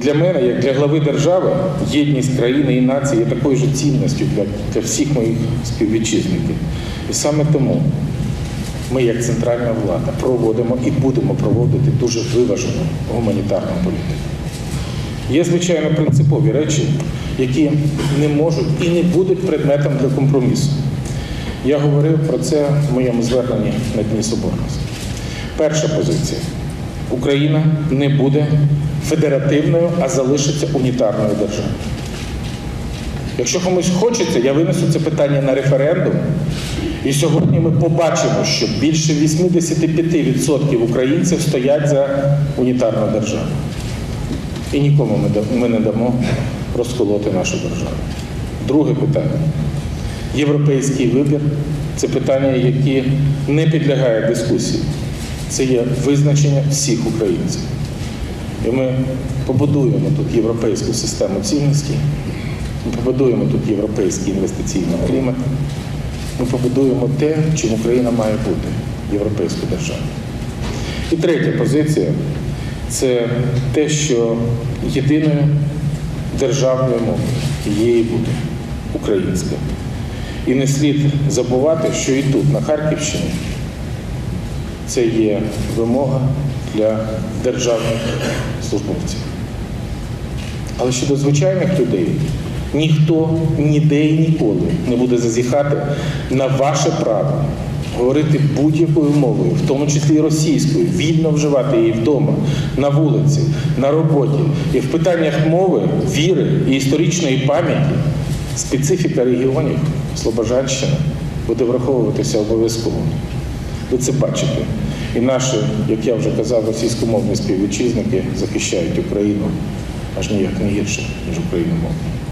Для мене, як для глави держави, єдність країни і нації є такою ж цінністю для, для всіх моїх співвітчизників. І саме тому ми, як центральна влада, проводимо і будемо проводити дуже виважену гуманітарну політику. Є, звичайно, принципові речі, які не можуть і не будуть предметом для компромісу. Я говорив про це в моєму зверненні на Дні Соборності. Перша позиція. Україна не буде федеративною, а залишиться унітарною державою. Якщо комусь хочеться, я винесу це питання на референдум. І сьогодні ми побачимо, що більше 85% українців стоять за унітарну державу. І нікому ми не дамо розколоти нашу державу. Друге питання. Європейський вибір це питання, які не підлягає дискусії. Це є визначення всіх українців. І ми побудуємо тут європейську систему цінностей, ми побудуємо тут європейський інвестиційний клімат, ми побудуємо те, чим Україна має бути європейською державою. І третя позиція це те, що єдиною державною мовою є і буде українська. І не слід забувати, що і тут, на Харківщині, це є вимога для державних службовців. Але щодо звичайних людей, ніхто ніде і ніколи не буде зазіхати на ваше право говорити будь-якою мовою, в тому числі і російською, вільно вживати її вдома, на вулиці, на роботі. І в питаннях мови, віри і історичної пам'яті специфіка регіонів Слобожанщина буде враховуватися обов'язково. Ви це бачите. І наші, як я вже казав, російськомовні співвітчизники захищають Україну аж ніяк не гірше, ніж україномовні.